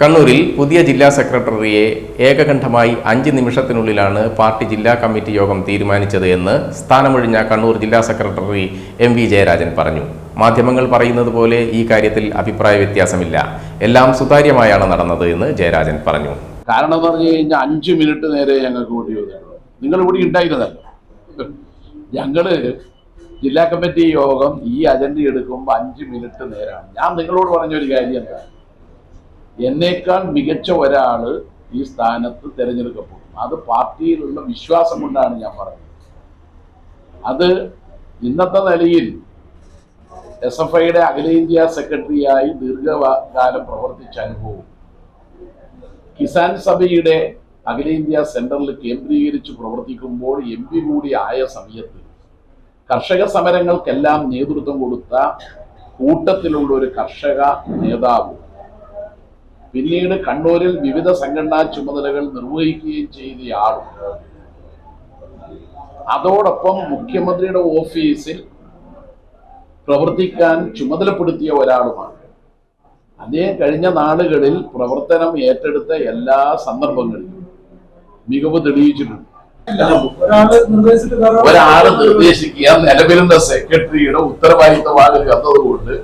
കണ്ണൂരിൽ പുതിയ ജില്ലാ സെക്രട്ടറിയെ ഏകകണ്ഠമായി അഞ്ച് നിമിഷത്തിനുള്ളിലാണ് പാർട്ടി ജില്ലാ കമ്മിറ്റി യോഗം തീരുമാനിച്ചത് എന്ന് സ്ഥാനമൊഴിഞ്ഞ കണ്ണൂർ ജില്ലാ സെക്രട്ടറി എം വി ജയരാജൻ പറഞ്ഞു. മാധ്യമങ്ങൾ പറയുന്നത് പോലെ ഈ കാര്യത്തിൽ അഭിപ്രായ വ്യത്യാസമില്ല. എല്ലാം സുതാര്യമായാണ് നടന്നത് എന്ന് ജയരാജൻ പറഞ്ഞു. കാരണം എന്ന് പറഞ്ഞു കഴിഞ്ഞാൽ അഞ്ച് മിനിറ്റ് നേരെ ഞങ്ങൾക്ക് കൂടി നിങ്ങൾ ഇവിടെ ഉണ്ടായിരുന്നല്ലോ. ഞങ്ങൾ ജില്ലാ കമ്മിറ്റി യോഗം ഈ അജണ്ട എടുക്കുമ്പോൾ അഞ്ച് മിനിറ്റ് നേരാണ്. ഞാൻ നിങ്ങളോട് പറഞ്ഞ ഒരു കാര്യം എന്താ? എന്നേക്കാൾ മികച്ച ഒരാൾ ഈ സ്ഥാനത്ത് തിരഞ്ഞെടുക്കപ്പെടും. അത് പാർട്ടിയിലുള്ള വിശ്വാസം കൊണ്ടാണ് ഞാൻ പറഞ്ഞത്. അത് ഇന്നത്തെ നിലയിൽ എസ് എഫ് ഐയുടെ അഖിലേന്ത്യാ സെക്രട്ടറിയായി ദീർഘകാലം പ്രവർത്തിച്ച അനുഭവം. കിസാൻ സഭയുടെ അഖിലേന്ത്യാ സെന്ററിൽ കേന്ദ്രീകരിച്ച് പ്രവർത്തിക്കുമ്പോൾ എം പി കൂടി ആയ സമയത്ത് കർഷക സമരങ്ങൾക്കെല്ലാം നേതൃത്വം കൊടുത്ത കൂട്ടത്തിലുള്ള ഒരു കർഷക നേതാവ് പിന്നീട് കണ്ണൂരിൽ വിവിധ സംഘടനാ ചുമതലകൾ നിർവഹിക്കുകയും ചെയ്തയാളും അതോടൊപ്പം മുഖ്യമന്ത്രിയുടെ ഓഫീസിൽ പ്രവർത്തിക്കാൻ ചുമതലപ്പെടുത്തിയ ഒരാളുമാണ്. അദ്ദേഹം കഴിഞ്ഞ നാളുകളിൽ പ്രവർത്തനം ഏറ്റെടുത്ത എല്ലാ സന്ദർഭങ്ങളിലും മികവ് തെളിയിച്ചിട്ടുണ്ട്. ഒരാൾ നിർദ്ദേശിക്കുക നിലവിലുള്ള സെക്രട്ടറിയുടെ ഉത്തരവാദിത്തമാണ് എന്നതുകൊണ്ട്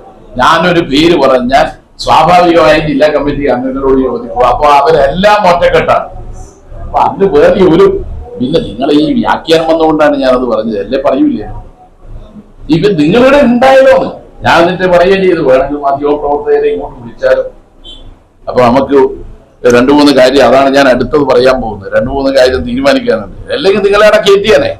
ഞാനൊരു പേര് പറഞ്ഞാൽ സ്വാഭാവികമായും ജില്ലാ കമ്മിറ്റി അംഗങ്ങളോട് യോജിക്കും അപ്പൊ അവരെല്ലാം ഒറ്റക്കെട്ടാണ്. അപ്പൊ അതിന് വേറെ ഒരു പിന്നെ നിങ്ങൾ ഈ വ്യാഖ്യാനം വന്നുകൊണ്ടാണ് ഞാനത് പറഞ്ഞത്. അല്ലേ പറയൂലേ? ഇപ്പൊ നിങ്ങളുടെ ഉണ്ടായതോന്ന്. ഞാൻ എന്നിട്ട് പറയുകയും ചെയ്തു. വേണമെങ്കിൽ മാധ്യമപ്രവർത്തകരെ ഇങ്ങോട്ട് വിളിച്ചാലും. അപ്പൊ നമുക്ക് രണ്ടു മൂന്ന് കാര്യം അതാണ് ഞാൻ അടുത്തത് പറയാൻ പോകുന്നത്. രണ്ടു മൂന്ന് കാര്യം തീരുമാനിക്കാനുണ്ട്. അല്ലെങ്കിൽ നിങ്ങളെ അവിടെ കയറ്റിയാനേ.